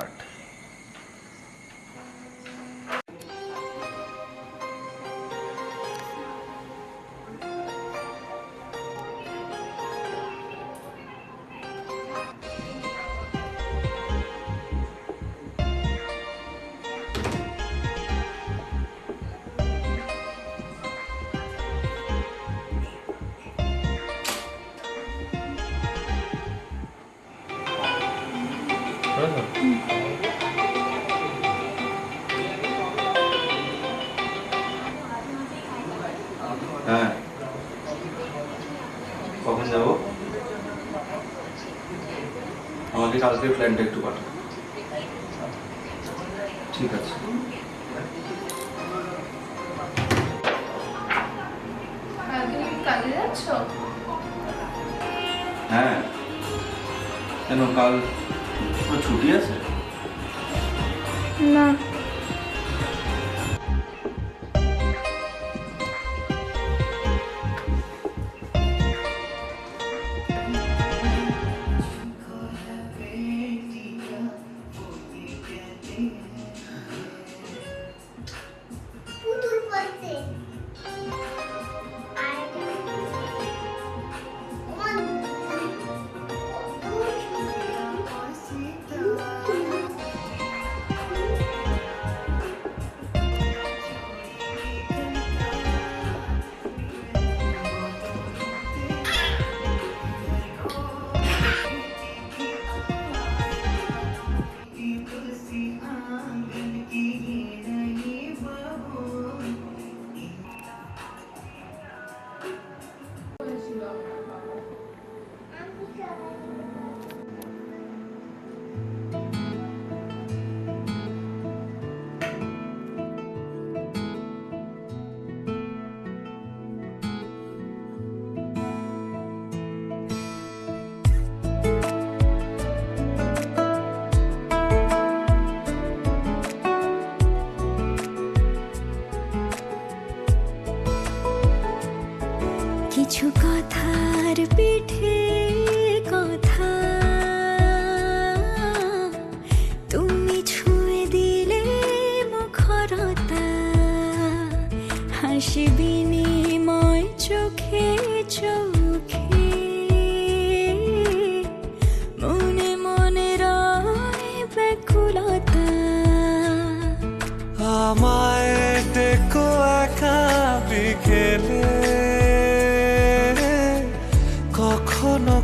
part. হ্যাঁ কখন যাব? আমাকে কালকে প্ল্যানটা একটু পাঠাও। ঠিক আছে। হ্যাঁ হ্যাঁ। কেন কাল ছুটি আছে? না।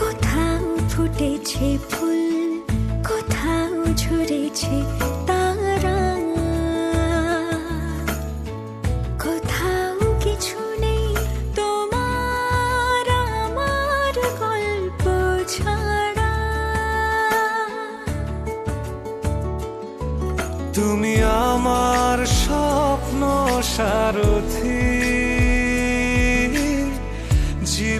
কোথাও ফুটেছে ফুল, কোথাও ঝরেছে তারা। কোথাও কিছু নেই তোমার আমার গল্প ছাড়া। তুমি আমার স্বপ্ন সারথি।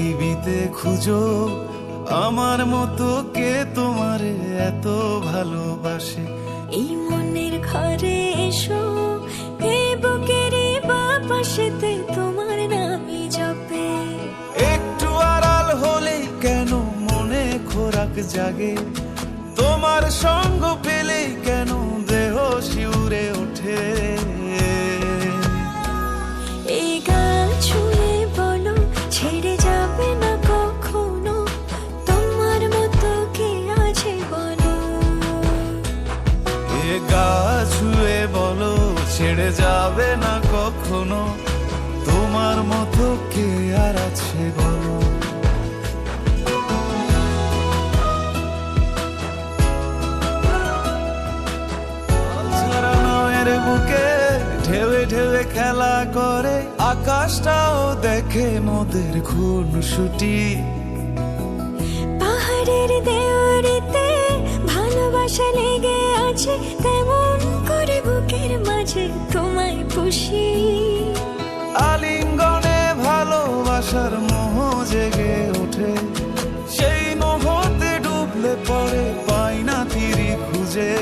পৃথিবীতে খুঁজো আমার মতো কে তোমারে এত ভালোবাসে? এই মনের ঘরে এসো এই বুকের বাপাশেতে তোমার নামই জপে। একটু আড়াল হলেই কেন মনে খোরাক জাগে? তোমার সঙ্গ পেলেই যাবে না কখনো? তোমার মতো কে আর আছে বলো? বুকে ঢেউে ঢেউে খেলা করে, আকাশটাও দেখে মোদের খুন ছুটি পাহাড়ের দেওয়ারিতে ভালোবাসা লেগে আছে খুশি। আলিঙ্গনে ভালোবাসার মোহ জেগে ওঠে। সেই মোহতে ডুবলে পরে পাই না তিরি খুঁজে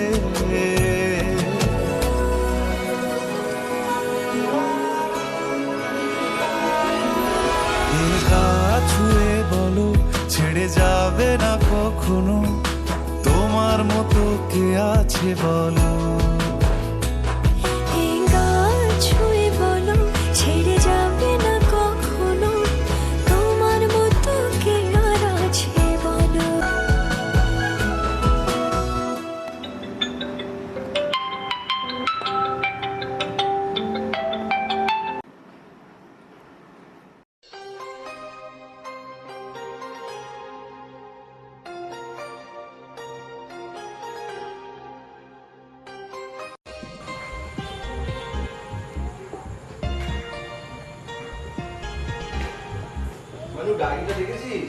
ছুঁয়ে বলো, ছেড়ে যাবে না কখনো। তোমার মতো কে আছে বলো? মানু ডায়েরিটা দেখেছিস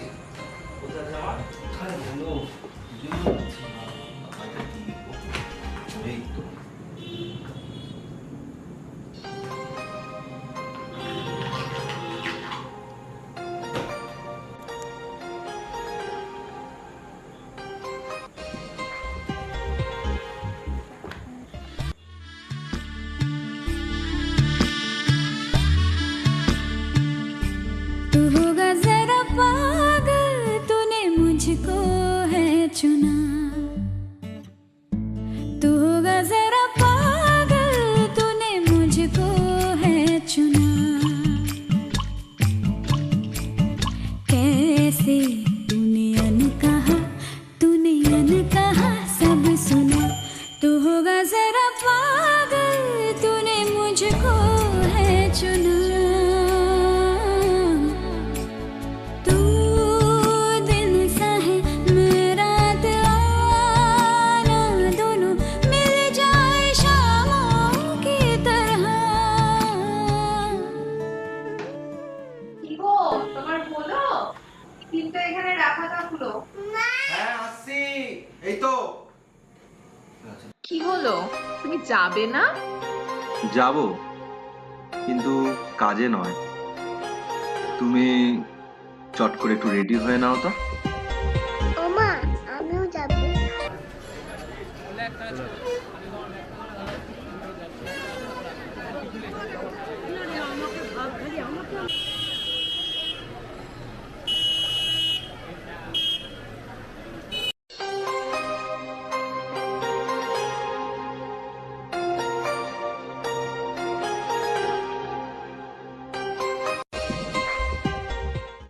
ti. তুমি যাবে না? যাব কিন্তু কাজে নয়। তুমি চট করে একটু রেডি হয়ে নাও তো। ওমা আমিও যাব।